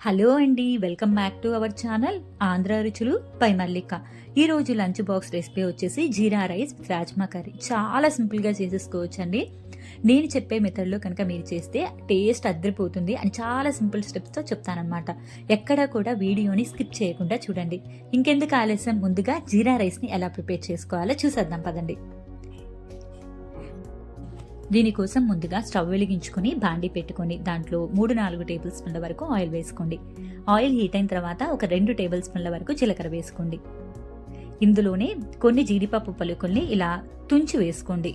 Hello అండి welcome back to our channel Andhra Ruchulu పై మల్లిక. ఈ రోజు లంచ్ బాక్స్ రెసిపీ వచ్చేసి jeera rice with rajma curry. చాలా సింపుల్గా చేసేసుకోవచ్చు అండి నేను చెప్పే మెథడ్లో కనుక మీరు చేస్తే టేస్ట్ అద్దరిపోతుంది అని చాలా సింపుల్ స్టెప్స్తో చెప్తానమాట ఎక్కడా కూడా వీడియోని స్కిప్ చేయకుండా చూడండి. ఇంకెందుకు ఆలస్యం? ముందుగా జీరా రైస్ని ఎలా ప్రిపేర్ చేసుకోవాలో చూసేద్దాం పదండి. దీనికోసం ముందుగా స్టవ్ వెలిగించుకొని బాండి పెట్టుకొని దాంట్లో మూడు నాలుగు టేబుల్ స్పూన్ల వరకు ఆయిల్ వేసుకోండి. ఆయిల్ హీట్ అయిన తర్వాత ఒక రెండు టేబుల్ స్పూన్ల వరకు జీలకర్ర వేసుకోండి. ఇందులోనే కొన్ని జీడిపప్పు పలుకుల్ని ఇలా తుంచి వేసుకోండి.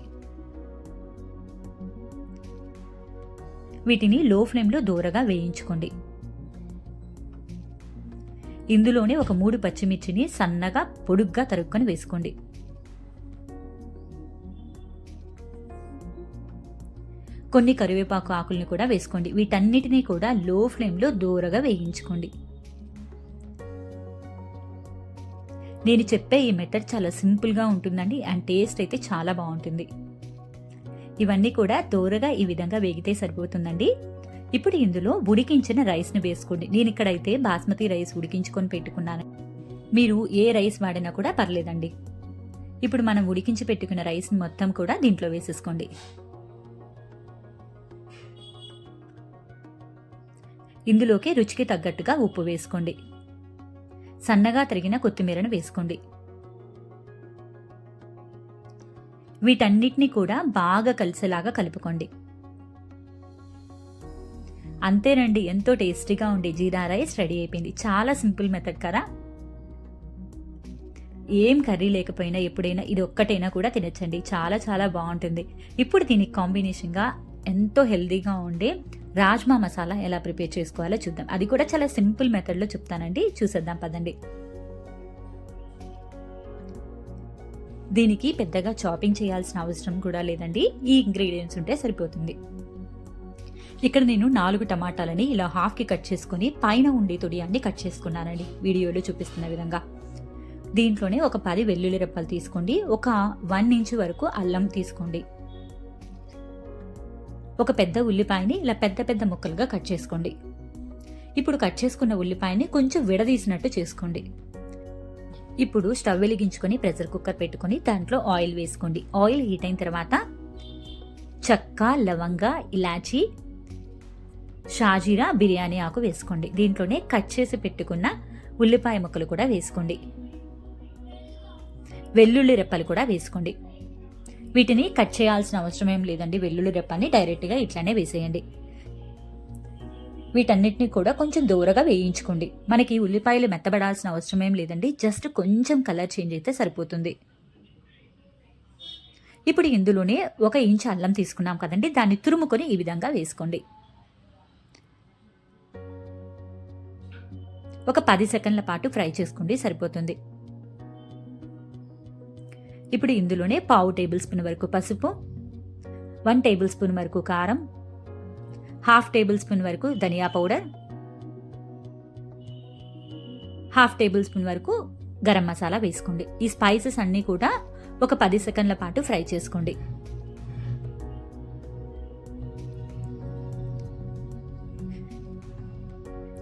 వీటిని లో ఫ్లేమ్లో దూరగా వేయించుకోండి. ఇందులోనే ఒక మూడు పచ్చిమిర్చిని సన్నగా పొడుగ్గా తరుక్కొని వేసుకోండి. కొన్ని కరివేపాకు ఆకుల్ని కూడా వేసుకోండి. వీటన్నిటినీ కూడా లో ఫ్లేమ్లో దూరగా వేయించుకోండి. నేను చెప్పే ఈ మెథడ్ చాలా సింపుల్గా ఉంటుందండి అండ్ టేస్ట్ అయితే చాలా బాగుంటుంది. ఇవన్నీ కూడా దూరగా ఈ విధంగా వేగితే సరిపోతుందండి. ఇప్పుడు ఇందులో ఉడికించిన రైస్ని వేసుకోండి. నేను ఇక్కడైతే బాస్మతి రైస్ ఉడికించుకొని పెట్టుకున్నాను. మీరు ఏ రైస్ వాడినా కూడా పర్లేదండి. ఇప్పుడు మనం ఉడికించి పెట్టుకున్న రైస్ని మొత్తం కూడా దీంట్లో వేసేసుకోండి. ఇందులోకి రుచికి తగ్గట్టుగా ఉప్పు వేసుకోండి. సన్నగా తరిగిన కొత్తిమీరను వేసుకోండి. వీటన్నిటిని కూడా బాగా కలిసేలాగా కలుపుకోండి. అంతేనండి ఎంతో టేస్టీగా ఉండే జీరా రైస్ రెడీ అయిపోయింది. చాలా సింపుల్ మెథడ్ కదా? ఏం కర్రీ లేకపోయినా ఎప్పుడైనా ఇది ఒక్కటైనా కూడా తినచ్చండి. చాలా చాలా బాగుంటుంది. ఇప్పుడు దీనికి కాంబినేషన్గా ఎంతో హెల్దీగా ఉండే రాజ్మా మసాలా ఎలా ప్రిపేర్ చేసుకోవాలో చూద్దాం. అది కూడా చాలా సింపుల్ మెథడ్లో చెప్తానండి. చూసేద్దాం పదండి. దీనికి పెద్దగా చాపింగ్ చేయాల్సిన అవసరం కూడా లేదండి. ఈ ఇంగ్రీడియంట్స్ ఉంటే సరిపోతుంది. ఇక్కడ నేను నాలుగు టమాటాలని ఇలా హాఫ్కి కట్ చేసుకుని పైన ఉండే తొడియాన్ని కట్ చేసుకున్నానండి. వీడియోలో చూపిస్తున్న విధంగా. దీంట్లోనే ఒక పది వెల్లుల్లి రెప్పలు తీసుకోండి. ఒక వన్ ఇంచ్ వరకు అల్లం తీసుకోండి. ఒక పెద్ద ఉల్లిపాయని ఇలా పెద్ద పెద్ద ముక్కలుగా కట్ చేసుకోండి. ఇప్పుడు కట్ చేసుకున్న ఉల్లిపాయని కొంచెం విడదీసినట్టు చేసుకోండి. ఇప్పుడు స్టవ్ వెలిగించుకొని ప్రెషర్ కుక్కర్ పెట్టుకొని దాంట్లో ఆయిల్ వేసుకోండి. ఆయిల్ హీట్ అయిన తర్వాత చక్క లవంగ ఇలాచి షాజీరా బిర్యానీ ఆకు వేసుకోండి. దీంట్లోనే కట్ చేసి పెట్టుకున్న ఉల్లిపాయ ముక్కలు కూడా వేసుకోండి. వెల్లుల్లి రెప్పలు కూడా వేసుకోండి. వీటిని కట్ చేయాల్సిన అవసరం ఏం లేదండి. వెల్లుల్లి రెప్పని డైరెక్ట్గా ఇట్లానే వేసేయండి. వీటన్నిటిని కూడా కొంచెం దూరగా వేయించుకోండి. మనకి ఉల్లిపాయలు మెత్తబడాల్సిన అవసరం ఏం లేదండి. జస్ట్ కొంచెం కలర్ చేంజ్ అయితే సరిపోతుంది. ఇప్పుడు ఇందులోనే ఒక ఇంచ్ అల్లం తీసుకున్నాం కదండి. దాన్ని తురుముకొని ఈ విధంగా వేసుకోండి. ఒక పది సెకండ్ల పాటు ఫ్రై చేసుకోండి. సరిపోతుంది. ఇప్పుడు ఇందులోనే పావు టేబుల్ స్పూన్ వరకు పసుపు వన్ టేబుల్ స్పూన్ వరకు కారం హాఫ్ టేబుల్ స్పూన్ వరకు ధనియా పౌడర్ హాఫ్ టేబుల్ స్పూన్ వరకు గరం మసాలా వేసుకోండి. ఈ స్పైసెస్ అన్నీ కూడా ఒక పది సెకండ్ల పాటు ఫ్రై చేసుకోండి.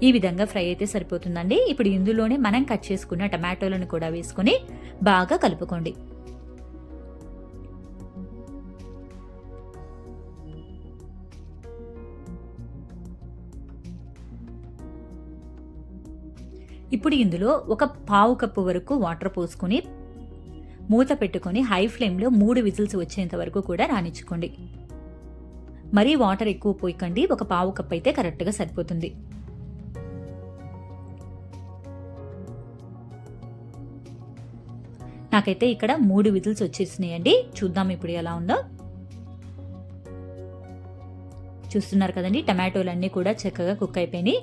ఈ విధంగా ఫ్రై అయితే సరిపోతుందండి. ఇప్పుడు ఇందులోనే మనం కట్ చేసుకున్న టమాటోలను కూడా వేసుకొని బాగా కలుపుకోండి. ఇప్పుడు ఇందులో ఒక పావు కప్పు వరకు వాటర్ పోసుకొని మూత పెట్టుకొని హై ఫ్లేమ్లో మూడు విజిల్స్ వచ్చేంత వరకు కూడా రాణించుకోండి మరీ వాటర్ ఎక్కువ పోయకండి. ఒక పావు కప్ అయితే కరెక్ట్గా సరిపోతుంది. నాకైతే ఇక్కడ మూడు విజిల్స్ వచ్చేసినాయండి. చూద్దాం ఇప్పుడు ఎలా ఉందో. చూస్తున్నారు కదండి టమాటోలన్నీ కూడా చక్కగా కుక్ అయిపోయినాయి.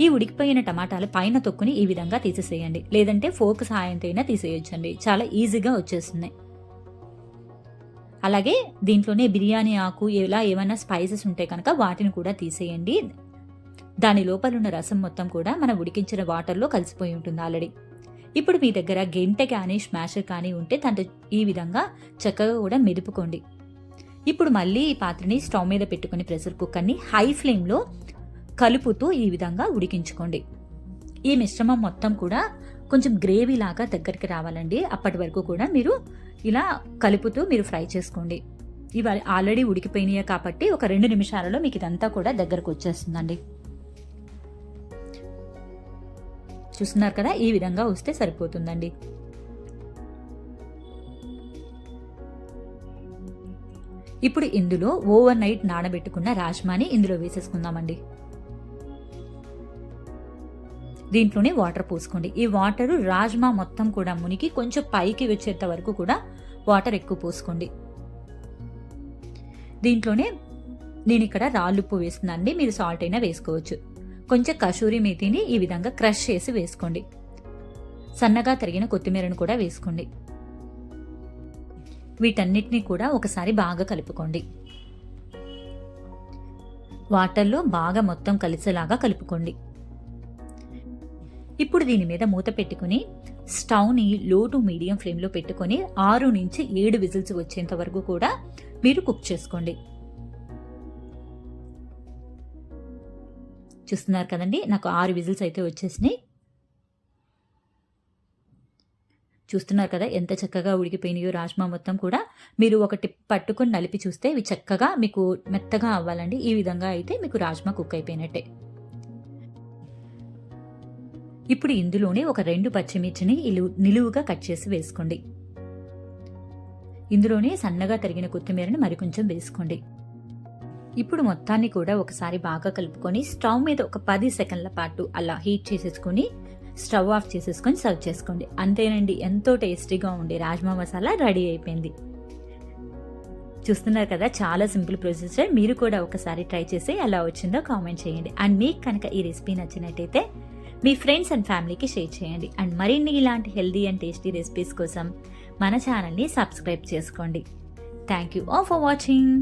ఈ ఉడికిపోయిన టమాటాలు పైన తొక్కుని ఈ విధంగా తీసేసేయండి. లేదంటే ఫోక్ సహాయంతో అయినా తీసేయొచ్చండి. చాలా ఈజీగా వచ్చేస్తున్నాయి. అలాగే దీంట్లోనే బిర్యానీ ఆకు ఇలా ఏమైనా స్పైసెస్ ఉంటే కనుక వాటిని కూడా తీసేయండి. దాని లోపల ఉన్న రసం మొత్తం కూడా మనం ఉడికించిన వాటర్లో కలిసిపోయి ఉంటుంది ఆల్రెడీ. ఇప్పుడు మీ దగ్గర గెంటె కానీ స్మాషర్ కానీ ఉంటే దాంట్లో ఈ విధంగా చక్కగా కూడా మెదుపుకోండి. ఇప్పుడు మళ్ళీ ఈ పాత్రని స్టవ్ మీద పెట్టుకుని ప్రెషర్ కుక్కర్ని హై ఫ్లేమ్లో కలుపుతూ ఈ విధంగా ఉడికించుకోండి. ఈ మిశ్రమం మొత్తం కూడా కొంచెం గ్రేవీ లాగా దగ్గరికి రావాలండి. అప్పటి వరకు కూడా మీరు ఇలా కలుపుతూ మీరు ఫ్రై చేసుకోండి. ఇవి ఆల్రెడీ ఉడికిపోయినాయి కాబట్టి ఒక రెండు నిమిషాలలో మీకు ఇదంతా కూడా దగ్గరకు వచ్చేస్తుందండి. చూస్తున్నారు కదా? ఈ విధంగా వస్తే సరిపోతుందండి. ఇప్పుడు ఇందులో ఓవర్ నైట్ నానబెట్టుకున్న రాజ్మాని ఇందులో వేసేసుకుందామండి. దీంట్లోనే వాటర్ పోసుకోండి. ఈ వాటర్ రాజ్మా మొత్తం కూడా మునిగి కొంచెం పైకి వచ్చేంత వరకు కూడా వాటర్ ఎక్కువ పోసుకోండి. దీంట్లోనే నేను ఇక్కడ రాళ్ళుప్పు వేస్తున్నానండి. మీరు సాల్ట్ అయినా వేసుకోవచ్చు. కొంచెం కసూరి మేతిని ఈ విధంగా క్రష్ చేసి వేసుకోండి. సన్నగా తరిగిన కొత్తిమీరను కూడా వేసుకోండి. వీటన్నిటిని కూడా ఒకసారి బాగా కలుపుకోండి. వాటర్లో బాగా మొత్తం కలిసేలాగా కలుపుకోండి. ఇప్పుడు దీని మీద మూత పెట్టుకుని స్టవ్ని లో టు మీడియం ఫ్లేమ్లో పెట్టుకొని ఆరు నుంచి ఏడు విజిల్స్ వచ్చేంత వరకు కూడా మీరు కుక్ చేసుకోండి. చూస్తున్నారు కదండి? నాకు ఆరు విజిల్స్ అయితే వచ్చేసినాయి. చూస్తున్నారు కదా? ఎంత చక్కగా ఉడికిపోయినాయో రాజ్మా మొత్తం కూడా. మీరు ఒకటి పట్టుకొని నలిపి చూస్తే ఇవి చక్కగా మీకు మెత్తగా అవ్వాలండి. ఈ విధంగా అయితే మీకు రాజ్మా కుక్ అయిపోయినట్టే. ఇప్పుడు ఇందులోనే ఒక రెండు పచ్చిమిర్చిని ఇలు నిలువుగా కట్ చేసి వేసుకోండి. ఇందులోనే సన్నగా తరిగిన కొత్తిమీరని మరికొంచెం వేసుకోండి. ఇప్పుడు మొత్తాన్ని కూడా ఒకసారి బాగా కలుపుకొని స్టవ్ మీద ఒక పది సెకండ్ల పాటు అలా హీట్ చేసేసుకొని స్టవ్ ఆఫ్ చేసేసుకొని సర్వ్ చేసుకోండి. అంతేనండి ఎంతో టేస్టీగా ఉండే రాజ్మా మసాలా రెడీ అయిపోయింది. చూస్తున్నారు కదా చాలా సింపుల్ ప్రొసీజర్ మీరు కూడా ఒకసారి ట్రై చేసి ఎలా వచ్చిందో కామెంట్ చేయండి. అండ్ మీకు కనుక ఈ రెసిపీ నచ్చినట్టయితే మీ ఫ్రెండ్స్ అండ్ ఫ్యామిలీకి షేర్ చేయండి. అండ్ మరిన్ని ఇలాంటి హెల్దీ అండ్ టేస్టీ రెసిపీస్ కోసం మన ఛానల్ని సబ్స్క్రైబ్ చేసుకోండి. Thank you all for watching.